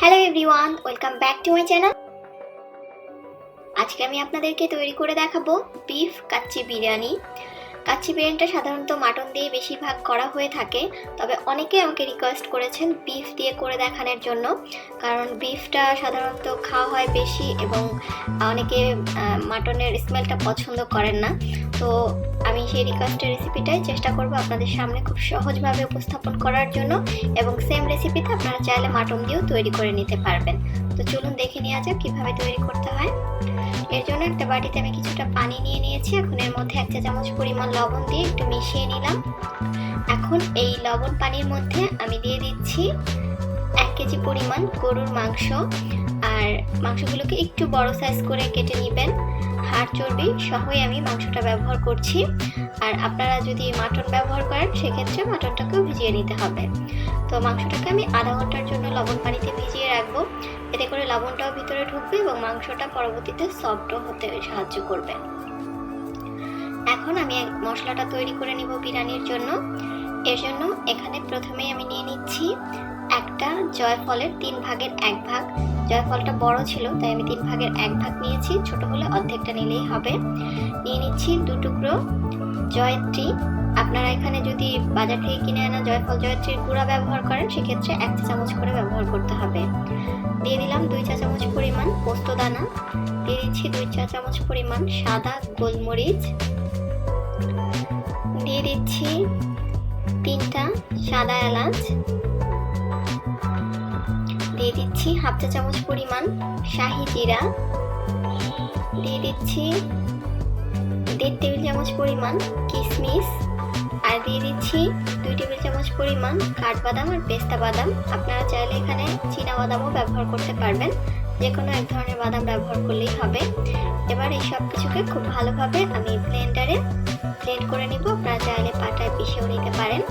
Hello everyone welcome back to my channel আজকে আমি আপনাদেরকে তৈরি করে দেখাবো বিফ কাচ্চি বিরিয়ানি। কাচ্চি বিরিয়ানিটা সাধারণত মাটন দিয়ে বেশিরভাগ করা হয়ে থাকে, তবে অনেকে আমাকে রিকোয়েস্ট করেছেন বিফ দিয়ে করে দেখানোর জন্য, কারণ বিফটা সাধারণত খাওয়া হয় বেশি এবং অনেকে মাটনের স্মেলটা পছন্দ করেন না। তো আমি সেই রিকোয়েস্টের রেসিপিটাই চেষ্টা করব আপনাদের সামনে খুব সহজভাবে উপস্থাপন করার জন্য এবং সেম রেসিপিতে আপনারা চাইলে মাটন দিয়েও তৈরি করে নিতে পারবেন। তো চলুন দেখে নেওয়া যাক কীভাবে তৈরি করতে হয়। এর জন্য একটা বাটিতে আমি কিছুটা পানি নিয়ে নিয়েছি। এখন এর মধ্যে এক চা চামচ পরিমাণ লবণ দিয়ে একটু মিশিয়ে নিলাম। এখন এই লবণ পানির মধ্যে আমি দিয়ে দিচ্ছি এক কেজি পরিমাণ গরুর মাংস। আর মাংসগুলোকে একটু বড় সাইজ করে কেটে নেবেন। হাড় চর্বি সহই আমি মাংসটা ব্যবহার করছি। আর আপনারা যদি মাটন ব্যবহার করেন, সেক্ষেত্রে মাটনটাকেও ভিজিয়ে নিতে হবে। তো মাংসটাকে আমি আধা ঘণ্টার জন্য লবণ পানিতে ভিজিয়ে রাখব। লবণটাও ভিতরে ঢুকবে এবং মাংসটা পরবর্তীতে সফট হতে সাহায্য করবে। এখন আমি মশলাটা তৈরি করে নিব বিরিয়ানির জন্য। এর জন্য এখানে প্রথমেই আমি নিয়ে নিচ্ছি একটা, জয়ফলের তিন ভাগের এক ভাগ। জয়ফলটা বড় ছিল, তাই আমি তিন ভাগের এক ভাগ নিয়েছি। ছোট হলে অর্ধেকটা নিলেই হবে। নিয়ে নিচ্ছি দু টুকরো জয়ত্রী। আপনারা এখানে যদি বাজার থেকে কিনে আনা জয়ফল জয়ত্রীর গুঁড়া ব্যবহার করেন, সেক্ষেত্রে এক চা চামচ করে ব্যবহার করতে হবে। দিয়ে দিলাম দুই চা চামচ পরিমাণ পোস্ত দানা। দিয়ে দিচ্ছি দুই চা চামচ পরিমাণ সাদা গোলমরিচ। দিয়ে দিচ্ছি তিনটা সাদা এলাচ। দিয়ে দিচ্ছি হাফ চা চামচ পরিমাণ শাহি জিরা। দিয়ে দিচ্ছি দেড় টেবিল চামচ পরিমাণ কিশমিশ আর দিয়ে দিচ্ছি দুই টেবিল চামচ পরিমাণ কাঠবাদাম আর পেস্তা বাদাম। আপনারা চাইলে এখানে চীনা বাদামও ব্যবহার করতে পারবেন। যে কোনো এক ধরনের বাদাম ব্যবহার করলেই হবে। এবার এই সব কিছুকে খুব ভালোভাবে আমি ব্লেন্ডারে ব্লেন্ড করে নিব। আপনারা চাইলে পাটায় পিষেও নিতে পারেন।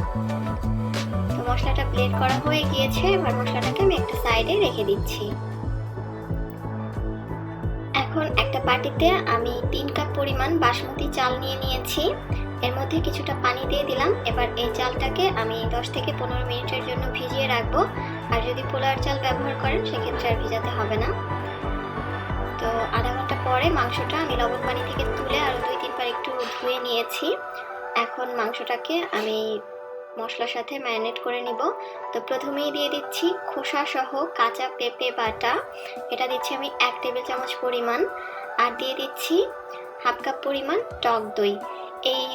মশলাটা প্লেট করা হয়ে গিয়েছে, এবার মশলাটাকে আমি একটা সাইডে রেখে দিচ্ছি। এখন একটা বাটিতে আমি তিন কাপ পরিমাণ বাসমতি চাল নিয়ে নিয়েছি। এর মধ্যে কিছুটা পানি দিয়ে দিলাম। এবার এই চালটাকে আমি দশ থেকে পনেরো মিনিটের জন্য ভিজিয়ে রাখব। আর যদি পোলার চাল ব্যবহার করেন, সেক্ষেত্রে আর ভিজাতে হবে না। তো আধা ঘণ্টা পরে মাংসটা আমি লবণ পানি থেকে তুলে আরও দুই তিনবার একটু ধুয়ে নিয়েছি। এখন মাংসটাকে আমি মশলার সাথে ম্যারিনেট করে নিব। তো প্রথমেই দিয়ে দিচ্ছি খোসা সহ কাঁচা পেঁপে বাটা। এটা দিচ্ছি আমি এক টেবিল চামচ পরিমাণ। আর দিয়ে দিচ্ছি হাফ কাপ পরিমাণ টক দই। এই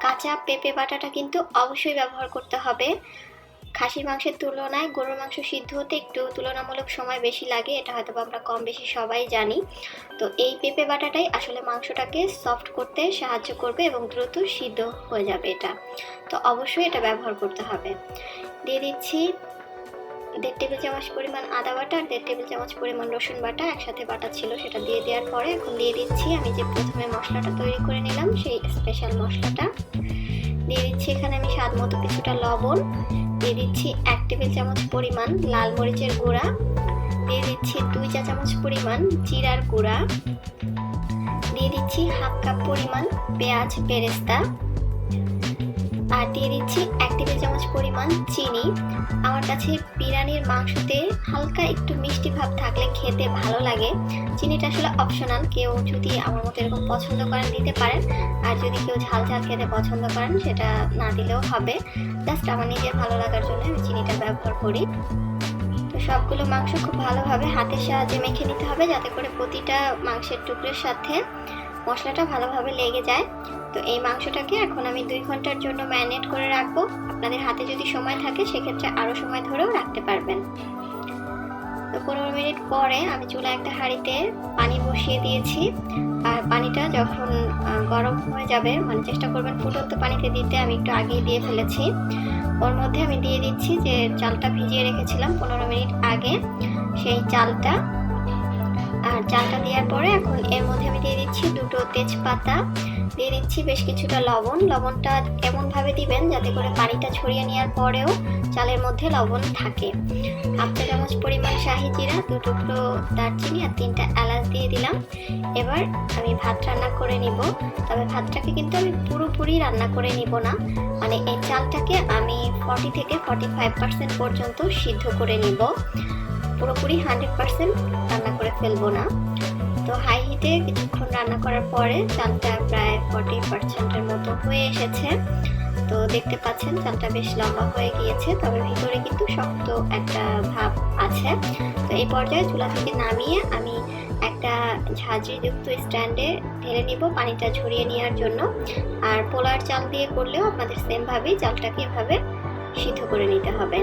কাঁচা পেঁপে বাটাটা কিন্তু অবশ্যই ব্যবহার করতে হবে। খাসির মাংসের তুলনায় গরুর মাংস সিদ্ধ হতে একটু তুলনামূলক সময় বেশি লাগে, এটা হয়তো আমরা কম বেশি সবাই জানি। তো এই পেঁপে বাটাটাই আসলে মাংসটাকে সফট করতে সাহায্য করবে এবং দ্রুত সিদ্ধ হয়ে যাবে এটা। তো অবশ্যই এটা ব্যবহার করতে হবে। দিয়ে দিচ্ছি দেড় টেবিল চামচ পরিমাণ আদা বাটা আর দেড় টেবিল চামচ পরিমাণ রসুন বাটা, একসাথে বাটা ছিল সেটা দিয়ে দেওয়ার পরে এখন দিয়ে দিচ্ছি, আমি যে প্রথমে মশলাটা তৈরি করে নিলাম, সেই স্পেশাল মশলাটা। দিয়ে দিচ্ছি এখানে আমি স্বাদ মতো কিছুটা লবণ। দিয়ে দিচ্ছি এক টেবিল চামচ পরিমাণ লাল মরিচের গুঁড়া। দিয়ে দিচ্ছি দুই চা চামচ পরিমাণ জিরার গুঁড়া। দিয়ে দিচ্ছি হাফ কাপ পরিমাণ পেঁয়াজ বেরেস্তা। আর দিয়ে দিচ্ছি এক টেবিল চামচ পরিমাণ চিনি। আমার কাছে বিরিয়ানির মাংসতে হালকা একটু মিষ্টি ভাব থাকলে খেতে ভালো লাগে। চিনিটা আসলে অপশনাল কেউ যদি আমার মতো এরকম পছন্দ করেন দিতে পারেন। আর যদি কেউ ঝাল ঝাল খেতে পছন্দ করেন, সেটা না দিলেও হবে। জাস্ট আমার নিজের ভালো লাগার জন্য আমি চিনিটা ব্যবহার করি। তো সবগুলো মাংস খুব ভালোভাবে হাতের সাহায্যে মেখে নিতে হবে, যাতে করে প্রতিটা মাংসের টুকরোর সাথে মশলাটা ভালোভাবে লেগে যায়। তো এই মাংসটাকে এখন আমি দুই ঘণ্টার জন্য ম্যারিনেট করে রাখব। আপনাদের হাতে যদি সময় থাকে, সেক্ষেত্রে আরও সময় ধরেও রাখতে পারবেন। তো পনেরো মিনিট পরে আমি চুলা একটা হাঁড়িতে পানি বসিয়ে দিয়েছি। আর পানিটা যখন গরম হয়ে যাবে মানে চেষ্টা করবেন ফুটন্ত পানিতে দিতে, আমি একটু আগেই দিয়ে ফেলেছি। ওর মধ্যে আমি দিয়ে দিচ্ছি যে চালটা ভিজিয়ে রেখেছিলাম পনেরো মিনিট আগে। সেই চালটা আর চালটা দেওয়ার পরে এখন এর মধ্যে আমি দিয়ে দিচ্ছি দুটো তেজপাতা। দিয়ে দিচ্ছি বেশ কিছুটা লবণ। লবণটা এমনভাবে দিবেন যাতে করে পানিটা ছড়িয়ে নেওয়ার পরেও চালের মধ্যে লবণ থাকে। হাফ চা চামচ পরিমাণ শাহি জিরা, দু টুকরো দারচিনি আর তিনটা এলাচ দিয়ে দিলাম। এবার আমি ভাত রান্না করে নিব। তবে ভাতটাকে কিন্তু আমি পুরোপুরি রান্না করে নিব না। মানে এই চালটাকে আমি ফর্টি থেকে ফর্টি ফাইভ পার্সেন্ট পর্যন্ত সিদ্ধ করে নিব। পুরোপুরি হান্ড্রেড পার্সেন্ট রান্না করে ফেলব না। তো হাই হিটে কিছুক্ষণ রান্না করার পরে চালটা প্রায় ফর্টি পার্সেন্টের মতো হয়ে এসেছে। তো দেখতে পাচ্ছেন চালটা বেশ লম্বা হয়ে গিয়েছে, তবে ভিতরে কিন্তু শক্ত একটা ভাব আছে। তো এই পর্যায়ে চুলা থেকে নামিয়ে আমি একটা ঝাঁঝরিযুক্ত স্ট্যান্ডে ঢেলে নিব পানিটা ঝরিয়ে নেওয়ার জন্য। আর পোলার চাল দিয়ে করলেও আপনাদের সেমভাবেই চালটাকে এভাবে সিদ্ধ করে নিতে হবে।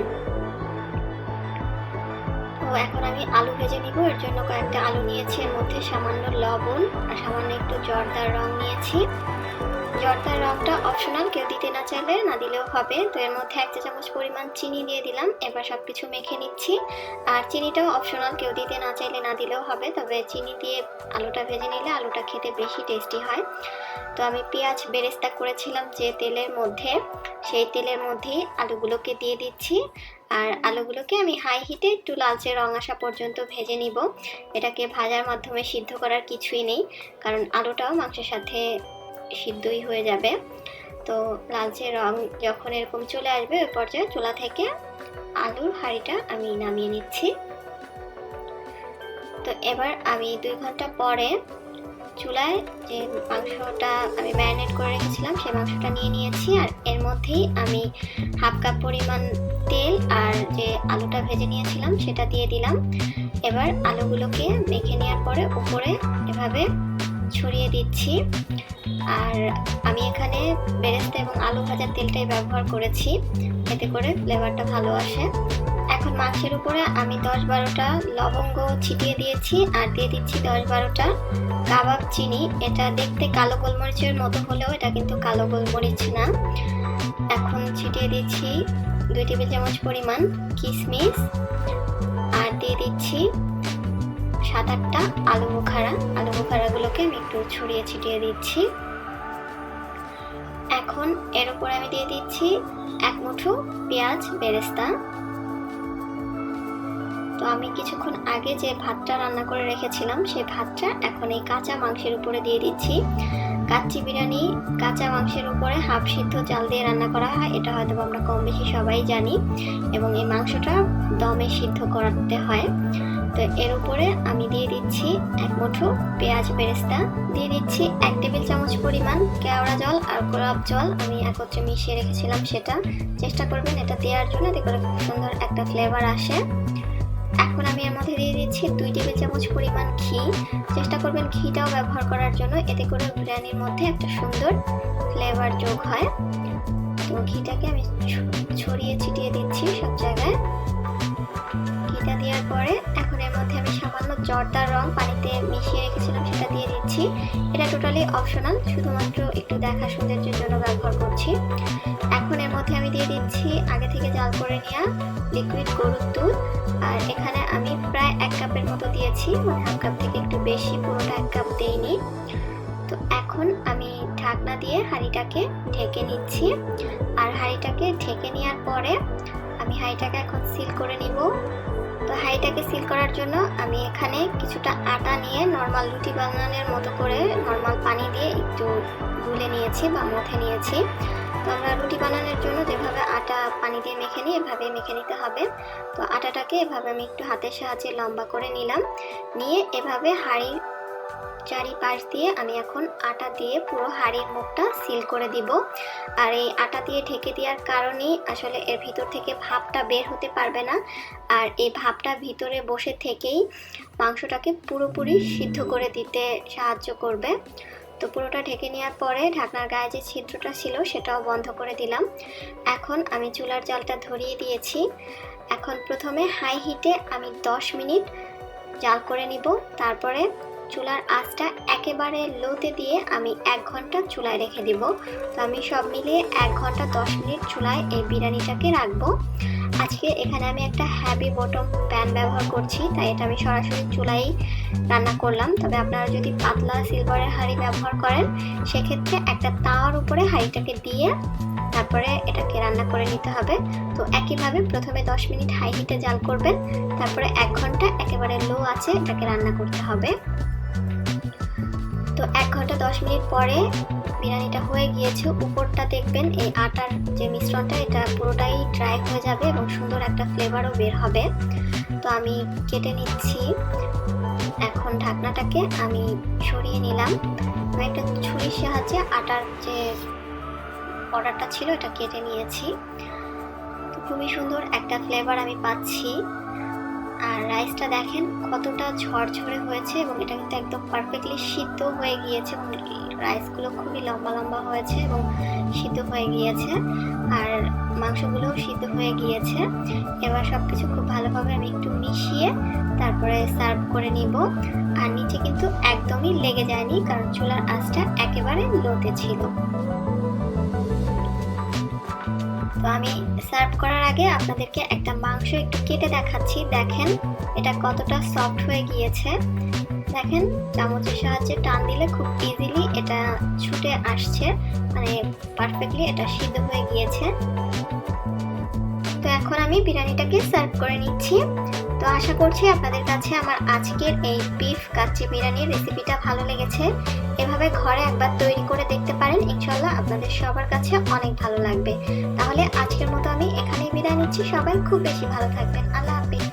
এখন আমি আলু ভেজে নিব। এর জন্য কয়েকটা আলু নিয়েছি। এর মধ্যে সামান্য লবণ আর সামান্য একটু জর্দার রং নিয়েছি। জর্দার রংটা অপশনাল কেউ দিতে না চাইলে না দিলেও হবে। তো এর মধ্যে এক চা চামচ পরিমাণ চিনি দিয়ে দিলাম। এবার সব কিছু মেখে নিচ্ছি। আর চিনিটাও অপশনাল কেউ দিতে না চাইলে না দিলেও হবে। তবে চিনি দিয়ে আলুটা ভেজে নিলে আলুটা খেতে বেশি টেস্টি হয়। তো আমি পেঁয়াজ বেরেস্তা করেছিলাম যে তেলের মধ্যে। সেই তেলের মধ্যেই আলুগুলোকে দিয়ে দিচ্ছি। আর আলুগুলোকে আমি হাই হিটে একটু লালচে রং আসা পর্যন্ত ভেজে নিব। এটাকে ভাজার মাধ্যমে সিদ্ধ করার কিছুই নেই। কারণ আলুটাও মাংসের সাথে সিদ্ধই হয়ে যাবে। তো লালচে রং যখন এরকম চলে আসবে ওই পর্যায়ে চুলা থেকে আলুর হাঁড়িটা আমি নামিয়ে নিচ্ছি। তো এবার আমি দুই ঘণ্টা পরে চুলায় যে মাংসটা আমি ম্যারিনেট করে রেখেছিলাম, সেই মাংসটা নিয়ে নিয়েছি। আর এর মধ্যেই আমি হাফ কাপ পরিমাণ তেল আর যে আলুটা ভেজে নিয়েছিলাম, সেটা দিয়ে দিলাম। এবার আলুগুলোকে মেখে নেওয়ার পরে উপরে এভাবে ছড়িয়ে দিচ্ছি। আর আমি এখানে বেরেস্তা এবং আলু ভাজার তেলটাই ব্যবহার করেছি। এতে করে ফ্লেভারটা ভালো আসে। এখন মাংসের উপরে আমি দশ বারোটা লবঙ্গ ছিটিয়ে দিয়েছি আর দিয়ে দিচ্ছি দশ বারোটা কাবাব চিনি। এটা দেখতে কালো গোলমরিচের মতো হলেও এটা কিন্তু কালো গোলমরিচ না। এখন ছিটিয়ে দিচ্ছি দুই টেবিল চামচ পরিমাণ কিশমিশ আর দিয়ে দিচ্ছি সাত আটটা আলু বোখারা আলু বোখারাগুলোকে আমি একটু ছড়িয়ে ছিটিয়ে দিচ্ছি। এখন এর উপরে আমি দিয়ে দিচ্ছি এক মুঠো পেঁয়াজ বেরেস্তা। তো আমি কিছুক্ষণ আগে যে ভাতটা রান্না করে রেখেছিলাম, সেই ভাতটা এখন এই কাঁচা মাংসের উপরে দিয়ে দিচ্ছি। কাচ্চি বিরিয়ানি কাঁচা মাংসের উপরে হাফ সিদ্ধ চাল দিয়ে রান্না করা হয়, এটা হয়তো আমরা কম বেশি সবাই জানি। এবং এই মাংসটা দমে সিদ্ধ করাতে হয়। তো এর উপরে আমি দিয়ে দিচ্ছি এক মুঠো পেঁয়াজ বেরেস্তা। দিয়ে দিচ্ছি এক টেবিল চামচ পরিমাণ কেওড়া জল আর গোলাপ জল। আমি একত্রে মিশিয়ে রেখেছিলাম সেটা। চেষ্টা করবেন এটা দেওয়ার জন্য, এতে করে খুব সুন্দর একটা ফ্লেভার আসে। এখন আমি এর মধ্যে দিয়ে দিচ্ছি দুই টেবিল চামচ পরিমাণ ঘি। চেষ্টা করবেন ঘিটাও ব্যবহার করার জন্য, এতে করে বিরিয়ানির মধ্যে একটা সুন্দর ফ্লেভার যোগ হয়। তো ঘিটাকে আমি ছড়িয়ে ছিটিয়ে দিচ্ছি সব জায়গায়। ঘিটা দেওয়ার পরে এখন এর মধ্যে আমি সামান্য জর্দার রং পানিতে মিশিয়ে রেখেছিলাম, সেটা দিয়ে দিচ্ছি। এটা টোটালি অপশনাল শুধুমাত্র একটু দেখা সৌন্দর্যের জন্য ব্যবহার করছি। এখন এর মধ্যে আমি দিয়ে দিচ্ছি আগে থেকে জাল করে নেওয়া লিকুইড গরুর দুধ। আর এখানে আমি প্রায় এক কাপের মতো দিয়েছি মানে হাফ কাপ থেকে একটু বেশি, পুরোটা এক কাপ দিইনি। তো এখন আমি ঢাকনা দিয়ে হাঁড়িটাকে ঢেকে নিচ্ছি। আর হাঁড়িটাকে ঢেকে নেওয়ার পরে আমি হাঁড়িটাকে এখন সিল করে নিব। তো হাঁড়িটাকে সিল করার জন্য আমি এখানে কিছুটা আটা নিয়ে নর্মাল রুটি বানানোর মতো করে নর্মাল পানি দিয়ে একটু গুলে নিয়েছি বা মথে নিয়েছি। তো আমরা রুটি বানানোর জন্য যেভাবে আটা পানি দিয়ে মেখে নিই এভাবে মেখে নিতে হবে। তো আটাটাকে এভাবে আমি একটু হাতের সাহায্যে লম্বা করে নিলাম। নিয়ে এভাবে হাঁড়ির চারিপাশ দিয়ে আমি এখন আটা দিয়ে পুরো হাঁড়ির মুখটা সিল করে দিব। আর এই আটা দিয়ে ঢেকে দেওয়ার কারণেই আসলে এর ভিতর থেকে ভাপটা বের হতে পারবে না। আর এই ভাপটা ভিতরে বসে থেকেই মাংসটাকে পুরোপুরি সিদ্ধ করে দিতে সাহায্য করবে। তো পুরোটা ঢেকে নেওয়ার পরে ঢাকনার গায়ে যে ছিদ্রটা ছিল সেটাও বন্ধ করে দিলাম। এখন আমি চুলার জালটা ধরিয়ে দিয়েছি। এখন প্রথমে হাই হিটে আমি 10 মিনিট জাল করে নিব। তারপরে চুলার আঁচটা একেবারে লোতে দিয়ে আমি এক ঘণ্টা চুলায় রেখে দিব। তো আমি সব মিলিয়ে এক ঘণ্টা দশ মিনিট চুলায় এই বিরিয়ানিটাকে রাখব। আজকে এখানে আমি একটা হ্যাভি বটম প্যান ব্যবহার করছি, তাই এটা আমি সরাসরি চুলাই রান্না করলাম। তবে আপনারা যদি পাতলা সিলভারের হাঁড়ি ব্যবহার করেন, সেক্ষেত্রে একটা তাওয়ার উপরে হাঁড়িটাকে দিয়ে তারপরে এটাকে রান্না করে নিতে হবে। তো একইভাবে প্রথমে দশ মিনিট হাই হিটে জাল করবেন, তারপরে এক ঘণ্টা একেবারে লো আছে এটাকে রান্না করতে হবে। তো এক ঘণ্টা দশ মিনিট পরে বিরিয়ানিটা হয়ে গিয়েছে। উপরটা দেখবেন এই আটার যে মিশ্রণটা, এটা পুরোটাই ড্রাই হয়ে যাবে এবং সুন্দর একটা ফ্লেভারও বের হবে। তো আমি কেটে নিচ্ছি। এখন ঢাকনাটাকে আমি সরিয়ে নিলাম। আমি একটা ছুরির সাহায্যে আটার যে অর্ডারটা ছিল, এটা কেটে নিয়েছি। খুবই সুন্দর একটা ফ্লেভার আমি পাচ্ছি। আর রাইসটা দেখেন কতটা ঝরঝরে হয়েছে এবং এটা কিন্তু একদম পারফেক্টলি সিদ্ধ হয়ে গিয়েছে এবং রাইসগুলো খুবই লম্বা লম্বা হয়েছে এবং সিদ্ধ হয়ে গিয়েছে আর মাংসগুলোও সিদ্ধ হয়ে গিয়েছে। এবার সব কিছু খুব ভালোভাবে আমি একটু মিশিয়ে তারপরে সার্ভ করে নিব। আর নিচে কিন্তু একদমই লেগে যায়নি কারণ চুলার আঁচটা একেবারে লোতে ছিল। তো আমি সার্ভ করার আগে আপনাদেরকে একটা মাংস একটু কেটে দেখাচ্ছি। দেখেন, এটা কতটা সফট হয়ে গিয়েছে। দেখেন, চামচের সাহায্যে টান দিলে খুব ইজিলি এটা ছুটে আসছে। মানে পারফেক্টলি এটা সিদ্ধ হয়ে গিয়েছে। তো এখন আমি বিরিয়ানিটাকে সার্ভ করে নিচ্ছি। তো আশা করছি আপনাদের কাছে আমার আজকের এই বিফ কাচ্চি বিরিয়ানির রেসিপিটা ভালো লেগেছে। এভাবে ঘরে একবার তৈরি করে দেখতে পারেন ইনশাল্লাহ আপনাদের সবার কাছে অনেক ভালো লাগবে। তাহলে আজকের মতো আমি এখানেই বিদায় নিচ্ছি। সবাই খুব বেশি ভালো থাকবেন। আল্লাহ হাফিজ।